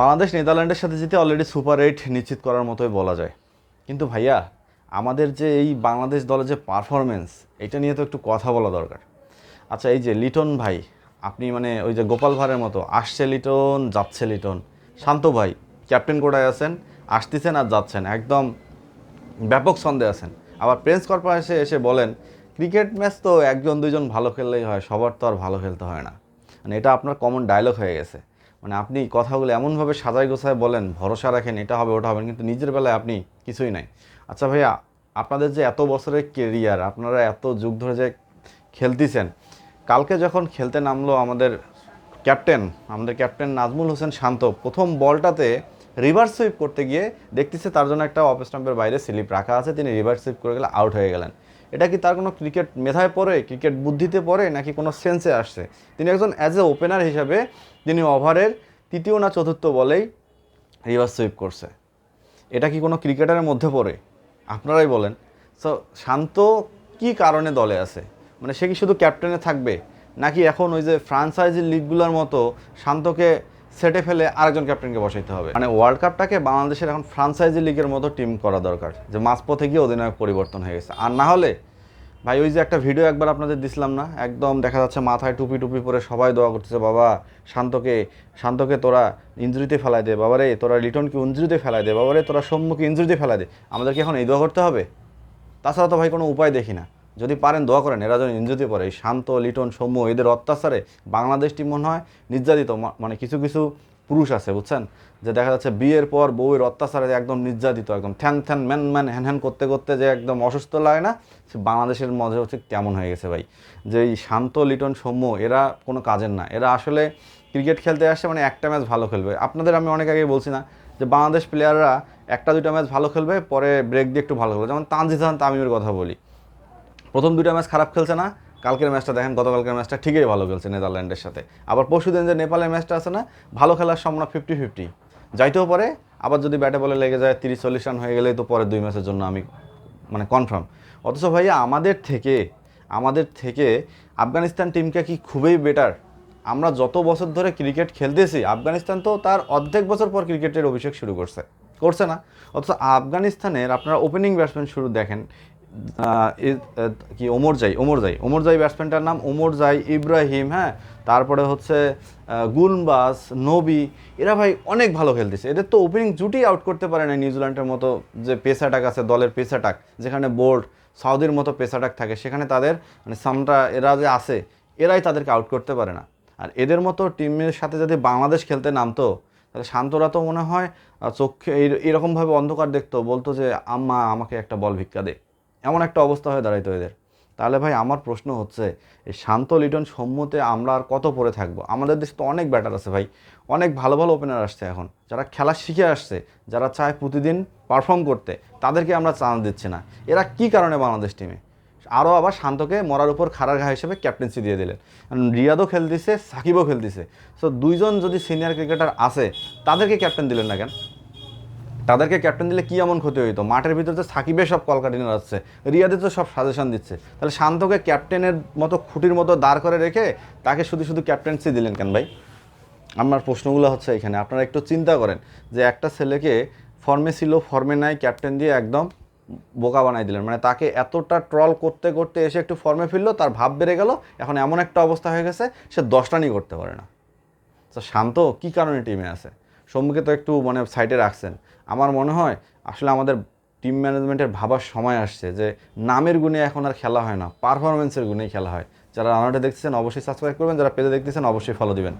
বাংলাদেশ, নেদারল্যান্ডের সাথে যেতে already super eight নিশ্চিত করার মতোই বলা যায়। কিন্তু ভাইয়া, আমাদের যে এই বাংলাদেশ দলের যে পারফরমেন্স এটা নিয়ে তো একটু কথা বলা দরকার। আচ্ছা এই যে লিটন ভাই, আপনি মানে ওই যে গোপাল ভাঁড়ের মতো, আসছে লিটন, যাচ্ছে লিটন। শান্ত ভাই ক্যাপ্টেন কোটায় আছেন? আসতেছেন আর যাচ্ছেন, একদম ব্যাপক সন্দেহ আছেন। আবার প্রেস কর্পোরেশনে এসে এসে বলেন ক্রিকেট ম্যাচ তো একজন দুজন ভালো খেললেই হয়, সবার তো আর ভালো খেলতে হয় না। মানে এটা আপনার কমন ডায়লগ হয়ে গেছে। মানে আপনি কথাগুলো এমনভাবে সাজাই গোছায় বলেন, ভরসা রাখেন, এটা হবে, ওটা হবে, কিন্তু নিজের বেলায় আপনি কিছুই নাই। আচ্ছা ভাইয়া, আপনাদের যে এত বছরের কেরিয়ার আপনারা এত যুগ ধরে যে খেলতেছেন, কালকে যখন খেলতে নামলো আমাদের ক্যাপ্টেন আমাদের ক্যাপ্টেন নাজমুল হোসেন শান্ত, প্রথম বলটাতে রিভার্স সুইপ করতে গিয়ে দেখতেছে তার জন্য একটা অফ স্টাম্পের বাইরে স্লিপ রাখা আছে, তিনি রিভার্স সুইপ করে গেলে আউট হয়ে গেলেন। এটা কি তার কোনো ক্রিকেট মেধায় পড়ে, ক্রিকেট বুদ্ধিতে পড়ে, নাকি কোনো সেন্সে আসছে? তিনি একজন অ্যাজ এ ওপেনার হিসাবে তিনি ওভারের তৃতীয় না চতুর্থ বলেই রিভার্স সুইপ করছে। এটা কি কোনো ক্রিকেটারের মধ্যে পড়ে? আপনারাই বলেন। সো শান্ত কি কারণে দলে আছে? মানে সে কি শুধু ক্যাপ্টেনে থাকবে? নাকি এখন ওই যে ফ্রান্সাইজি লিগগুলোর মতো শান্তকে সেটে ফেলে আরেকজন ক্যাপ্টেনকে বসাইতে হবে। মানে ওয়ার্ল্ড কাপটাকে বাংলাদেশের এখন ফ্রান্সাইজি লিগের মতো টিম করা দরকার, যে মাঝপথে গিয়ে অধিনায়ক পরিবর্তন হয়ে গেছে। আর না হলে, ভাই, ওই যে একটা ভিডিও একবার আপনাদের দিছিলাম না? একদম দেখা যাচ্ছে মাথায় টুপি টুপি পরে সবাই দোয়া করতেছে, বাবা, শান্তকে শান্তকে তোরা ইঞ্জুরিতে ফেলাই দে, বাবারে, তোরা লিটনকে ইঞ্জুরিতে ফেলাই দে, বাবারে, তোরা সম্মুখে ইঞ্জুরিতে ফেলাই দে। আমাদেরকে এখন এই দোয়া করতে হবে? তাছাড়া তো ভাই কোনো উপায় দেখি না। যদি পারেন দোয়া করেন, এরা যেন ইঞ্জুরিতে পড়ে এই শান্ত, লিটন, সৌম্য, এদের অত্যাচারে বাংলাদেশটি মনে হয় নির্যাতিত। মানে কিছু কিছু পুরুষ আছে, বুঝছেন? যে দেখা যাচ্ছে বিয়ের পর বউয়ের অত্যাচারে একদম নির্যাতিত, একদম থ্যান থ্যান ম্যান ম্যান, হ্যান হ্যান করতে করতে যে একদম অসুস্থ লাগে না, সে বাংলাদেশের মধ্যে হচ্ছে তেমন হয়ে গেছে ভাই। যে এই শান্ত, লিটন, সৌম্য, এরা কোনো কাজের না। এরা আসলে ক্রিকেট খেলতে আসে মানে একটা ম্যাচ ভালো খেলবে। আপনাদের আমি অনেক আগে বলছি না যে বাংলাদেশ প্লেয়াররা একটা, দুইটা ম্যাচ ভালো খেলবে, পরে ব্রেক দিয়ে একটু ভালো খেলবে। যেমন তানজিদ হাসান তামিমের কথা বলি। প্রথম দুইটা ম্যাচ খারাপ খেলছে না, কালকের ম্যাচটা দেখেন, গতকালকের ম্যাচটা ঠিকই ভালো খেলছে নেদারল্যান্ডের সাথে। আবার পরশু দিন যে নেপালের ম্যাচটা আছে না, ভালো খেলার সম্ভাবনা ফিফটি ফিফটি যাইতেও পারে, আবার যদি ব্যাটে বলে লেগে যায় তিরিশ চল্লিশ রান হয়ে গেলেই তো পরের দুই ম্যাচের জন্য আমি মানে কনফার্ম অথচ ভাইয়া, আমাদের থেকে আমাদের থেকে আফগানিস্তান টিমকে কি খুবই বেটার আমরা যত বছর ধরে ক্রিকেট খেলতেছি, আফগানিস্তান তো তার অর্ধেক বছর পর ক্রিকেটের অভিষেক শুরু করছে করছে না। অথচ আফগানিস্তানের আপনারা ওপেনিং ব্যাটসম্যান শুরু দেখেন কি, ওমর জাই ওমর জাই। ওমর জাই ব্যাটসম্যানটার নাম ওমর জাই ইব্রাহিম হ্যাঁ? তারপরে হচ্ছে গুলবাস নবী, এরা ভাই অনেক ভালো খেলতেছে। এদের তো ওপেনিং জুটি আউট করতে পারে না নিউজিল্যান্ডের মতো যে পেস অ্যাটাক আছে, দলের পেস অ্যাটাক যেখানে বোল্ড সাউদির মতো পেস অ্যাটাক থাকে, সেখানে তাদের মানে সামটা, এরা যে আছে, এরাই তাদেরকে আউট করতে পারে না। আর এদের মতো টিমের সাথে যদি বাংলাদেশ খেলতে নামতো, তাহলে শান্তরা তো মনে হয় চোখে এরকমভাবে অন্ধকার দেখতো, বলতো যে, আম্মা, আমাকে একটা বল ভিক্ষা দে। এমন একটা অবস্থা হয়ে দাঁড়াইতো এদের। তাহলে ভাই আমার প্রশ্ন হচ্ছে, এই শান্ত লিটন সম্মতে আমরা আর কত পরে থাকব? আমাদের দেশে তো অনেক ব্যাটার আছে ভাই। অনেক ভালো ভালো ওপেনার আসছে এখন। যারা খেলা শিখে আসছে, যারা চায় প্রতিদিন পারফর্ম করতে, তাদেরকে আমরা চান্স দিচ্ছি না। এরা কি কারণে বাংলাদেশ টিমে আরও আবার শান্তকে মরার উপর খাড়ার ঘা হিসেবে ক্যাপ্টেন্সি দিয়ে দিলেন। রিয়াদও খেলতেছে, সাকিবও খেলতেছে। সো দুইজন যদি সিনিয়র ক্রিকেটার আছে, তাদেরকে ক্যাপ্টেন দিলেন না কেন? তাদেরকে ক্যাপ্টেন দিলে কি এমন ক্ষতি হইতো? মাঠের ভিতরে তো সাকিবের সব কলকাটিনে যাচ্ছে রিয়াদে তো সব সাজেশন দিচ্ছে। তাহলে শান্তকে ক্যাপ্টেনের মতো খুঁটির মতো দাঁড় করে রেখে তাকে শুধু শুধু ক্যাপ্টেন্সি দিলেন কেন ভাই? আমার প্রশ্নগুলো হচ্ছে এখানে, আপনারা একটু চিন্তা করেন যে একটা ছেলেকে ফর্মে ছিল ফর্মে নাই ক্যাপ্টেন দিয়ে একদম বোকা বানাই দিলেন। মানে তাকে এতটা ট্রল করতে করতে এসে একটু ফর্মে ফিরলো, তার ভাব বেড়ে গেল, এখন এমন একটা অবস্থা হয়ে গেছে, সে দশ রানই করতে পারে না। তো শান্ত কী কারণে টিমে আছে? সম্মুখে তো একটু মানে সাইডে রাখছেন। আমার মনে হয় আসলে আমাদের টিম ম্যানেজমেন্টের ভাবার সময় আসছে যে নামের গুণে এখন আর খেলা হয় না পারফরমেন্সের গুণেই খেলা হয়। যারা রানাটা দেখতেছেন, অবশ্যই সাবস্ক্রাইব করবেন, যারা পেজে দেখতেছেন, অবশ্যই ফলো দিবেন।